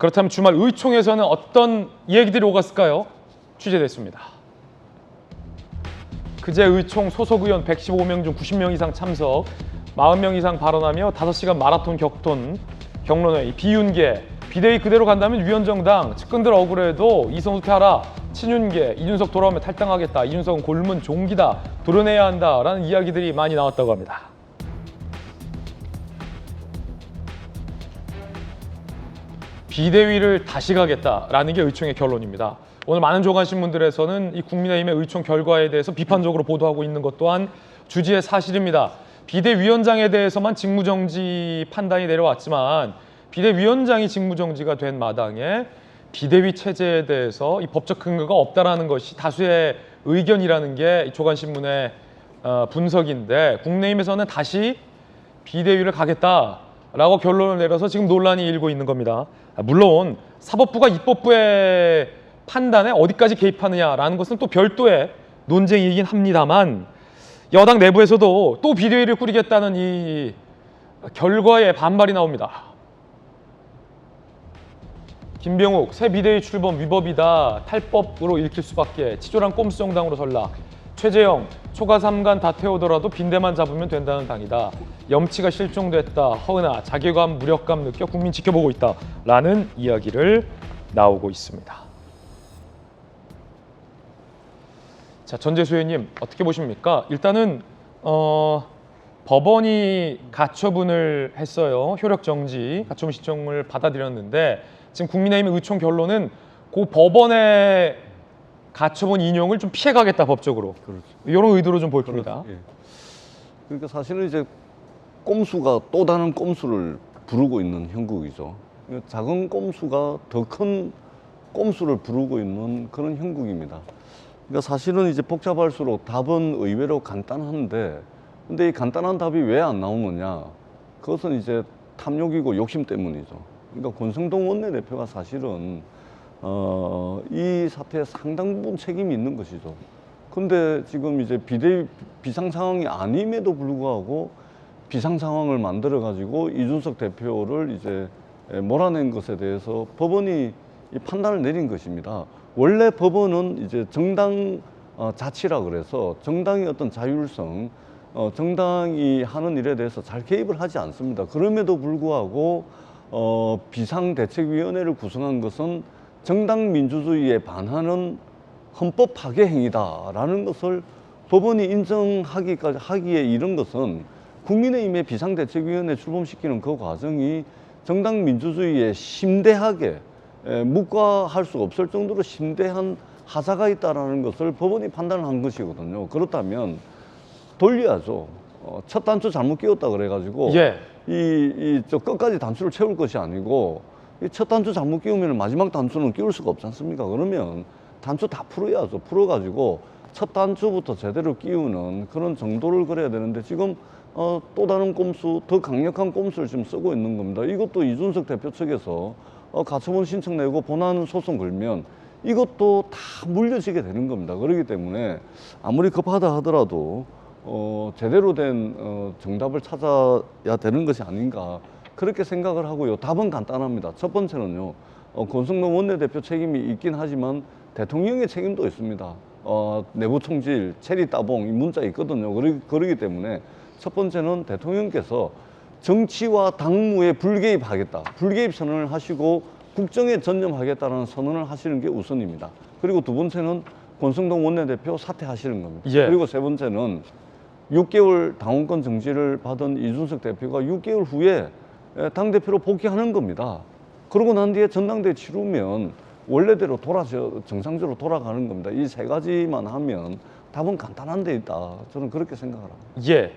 그렇다면 주말 의총에서는 어떤 얘기들이 오갔을까요? 취재됐습니다. 그제 의총 소속 의원 115명 중 90명 이상 참석, 40명 이상 발언하며 5시간 마라톤 격톤, 경론회의, 비윤계, 비대위 그대로 간다면 위원정당, 측근들 억울해도 이성수 퇴하라, 친윤계, 이준석 돌아오면 탈당하겠다, 이준석은 골문 종기다, 도려내야 한다라는 이야기들이 많이 나왔다고 합니다. 비대위를 다시 가겠다라는 게 의총의 결론입니다. 오늘 많은 조간 신문들에서는 이 국민의힘의 의총 결과에 대해서 비판적으로 보도하고 있는 것 또한 주지의 사실입니다. 비대위원장에 대해서만 직무정지 판단이 내려왔지만 비대위원장이 직무정지가 된 마당에 비대위 체제에 대해서 이 법적 근거가 없다라는 것이 다수의 의견이라는 게이 조간 신문의 어, 분석인데 국내힘에서는 다시 비대위를 가겠다 라고 결론을 내려서 지금 논란이 일고 있는 겁니다. 아, 물론 사법부가 입법부의 판단에 어디까지 개입하느냐라는 것은 또 별도의 논쟁이긴 합니다만 여당 내부에서도 또 비대위를 꾸리겠다는 이 결과에 반발이 나옵니다. 김병욱 새 비대위 출범 위법이다 탈법으로 읽힐 수밖에 치졸한 꼼수 정당으로 전락 최재형 초과 삼간다 태우더라도 빈대만 잡으면 된다는 당이다. 염치가 실종됐다. 허은아 자괴감 무력감 느껴 국민 지켜보고 있다 라는 이야기를 나오고 있습니다. 자 전재수 의원님 어떻게 보십니까? 일단은 어, 법원이 가처분을 했어요. 효력 정지 가처분 신청을 받아들였는데 지금 국민의힘 의총 결론은 그 법원의 가처분 인용을 좀 피해가겠다 법적으로 그렇죠. 이런 의도로 좀 보입니다. 예. 그러니까 사실은 이제 꼼수가 또 다른 꼼수를 부르고 있는 형국이죠. 작은 꼼수가 더 큰 꼼수를 부르고 있는 그런 형국입니다. 그러니까 사실은 이제 복잡할수록 답은 의외로 간단한데, 근데 이 간단한 답이 왜 안 나오느냐? 그것은 이제 탐욕이고 욕심 때문이죠. 그러니까 권성동 원내대표가 사실은 어, 이 사태에 상당 부분 책임이 있는 것이죠. 근데 지금 이제 비대 비상 상황이 아님에도 불구하고 비상 상황을 만들어 가지고 이준석 대표를 이제 에, 몰아낸 것에 대해서 법원이 이 판단을 내린 것입니다. 원래 법원은 이제 정당 어, 자치라 그래서 정당의 어떤 자율성, 어, 정당이 하는 일에 대해서 잘 개입을 하지 않습니다. 그럼에도 불구하고 어, 비상대책위원회를 구성한 것은 정당 민주주의에 반하는 헌법 파괴 행위다라는 것을 법원이 인정하기까지 하기에 이른 것은 국민의힘의 비상대책위원회 출범시키는 그 과정이 정당 민주주의에 심대하게 에, 묵과할 수 없을 정도로 심대한 하자가 있다라는 것을 법원이 판단을 한 것이거든요. 그렇다면 돌려야죠. 어, 첫 단추 잘못 끼웠다 그래가지고 예. 이, 이, 저 끝까지 단추를 채울 것이 아니고 이 첫 단추 잘못 끼우면 마지막 단추는 끼울 수가 없지 않습니까? 그러면 단추 다 풀어야죠. 풀어가지고 첫 단추부터 제대로 끼우는 그런 정도를 그래야 되는데 지금 어, 또 다른 꼼수, 더 강력한 꼼수를 지금 쓰고 있는 겁니다. 이것도 이준석 대표 측에서 어, 가처분 신청 내고 본안 소송 걸면 이것도 다 물려지게 되는 겁니다. 그렇기 때문에 아무리 급하다 하더라도 어, 제대로 된 어, 정답을 찾아야 되는 것이 아닌가 그렇게 생각을 하고요. 답은 간단합니다. 첫 번째는요. 어, 권성동 원내대표 책임이 있긴 하지만 대통령의 책임도 있습니다. 어, 내부 총질, 체리 따봉 이 문자 있거든요. 그러, 그러기 때문에 첫 번째는 대통령께서 정치와 당무에 불개입하겠다. 불개입 선언을 하시고 국정에 전념하겠다는 선언을 하시는 게 우선입니다. 그리고 두 번째는 권성동 원내대표 사퇴하시는 겁니다. 예. 그리고 세 번째는 6개월 당원권 정지를 받은 이준석 대표가 6개월 후에 당대표로 복귀하는 겁니다. 그러고 난 뒤에 전당대회 치르면 원래대로 돌아 정상적으로 돌아가는 겁니다. 이 세 가지만 하면 답은 간단한 데 있다. 저는 그렇게 생각을 합니다. 예.